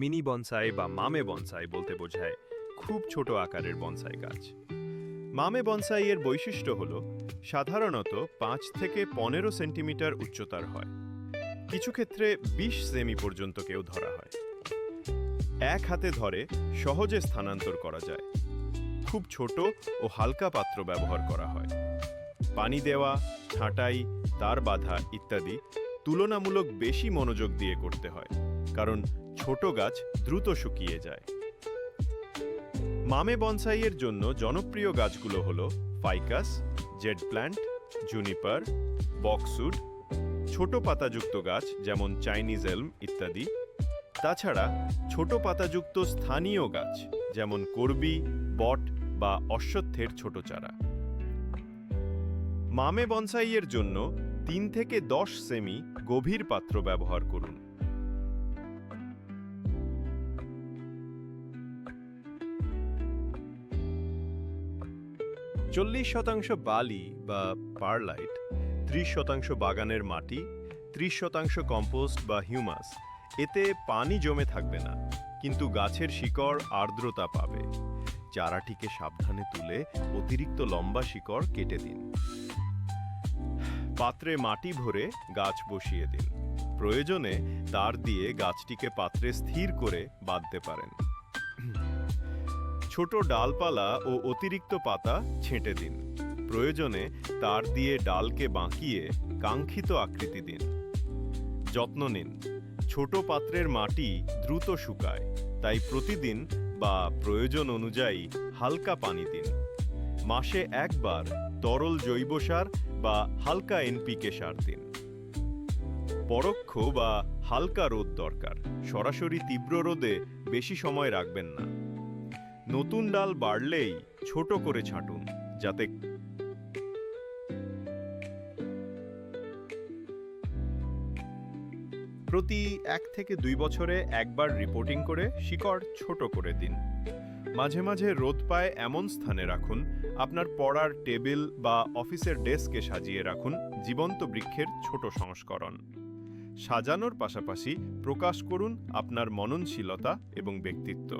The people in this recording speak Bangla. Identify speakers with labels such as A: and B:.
A: মিনি বনসাই বা মামে বনসাই বলতে বোঝায় খুব ছোট আকারের বনসাই গাছ। মামে বনসাই এর বৈশিষ্ট্য হল, সাধারণত পাঁচ থেকে পনেরো সেন্টিমিটার উচ্চতার হয়। কিছু ক্ষেত্রে বিশ সেমি পর্যন্ত কেউ ধরা হয়। এক হাতে ধরে সহজে স্থানান্তর করা যায়। খুব ছোট ও হালকা পাত্র ব্যবহার করা হয়। পানি দেওয়া, ছাঁটাই, তার বাধা ইত্যাদি তুলনামূলক বেশি মনোযোগ দিয়ে করতে হয়, কারণ ছোট গাছ দ্রুত শুকিয়ে যায়। মামে বনসাইয়ের জন্য জনপ্রিয় গাছগুলো হলো ficus, jade plant, juniper boxwood ছোট পাতাযুক্ত গাছ যেমন চাইনিজ এলম ইত্যাদি। তাছাড়া ছোট পাতাযুক্ত স্থানীয় গাছ যেমন করবি, বট বা অশ্বত্থের ছোট চারা। মামে বনসাইয়ের জন্য তিন থেকে দশ সেমি গভীর পাত্র ব্যবহার করুন। চল্লিশ শতাংশ বালি বা পারলাইট, ত্রিশ শতাংশ বাগানের মাটি, ত্রিশ শতাংশ কম্পোস্ট বা হিউমাস, এতে পানি জমে থাকবে না, কিন্তু গাছের শিকড় আর্দ্রতা পাবে। চারাটিকে সাবধানে তুলে অতিরিক্ত লম্বা শিকড় কেটে দিন। পাত্রে মাটি ভরে গাছ বসিয়ে দিন। প্রয়োজনে তার দিয়ে গাছটিকে পাত্রে স্থির করে বাঁধতে পারেন। ছোট ডালপালা ও অতিরিক্ত পাতা ছেঁটে দিন। প্রয়োজনে তার দিয়ে ডালকে বাঁকিয়ে কাঙ্ক্ষিত আকৃতি দিন। যত্ন নিন। ছোট পাত্রের মাটি দ্রুত শুকায়, তাই প্রতিদিন বা প্রয়োজন অনুযায়ী হালকা পানি দিন। মাসে একবার তরল জৈব সার বা হালকা এনপিকে সার দিন। পরোক্ষ বা হালকা রোদ দরকার। সরাসরি তীব্র রোদে বেশি সময় রাখবেন না। নতুন ডাল বাড়লেই ছোট করে ছাঁটুন, যাতে প্রতি এক থেকে দুই বছরে একবার রিপোর্টিং করে শিকড় ছোট করে দিন। মাঝে মাঝে রোদ পায় এমন স্থানে রাখুন, আপনার পড়ার টেবিল বা অফিসের ডেস্কে সাজিয়ে রাখুন, জীবন্ত বৃক্ষের ছোট সংস্করণ। সাজানোর পাশাপাশি প্রকাশ করুন আপনার মননশীলতা এবং ব্যক্তিত্ব।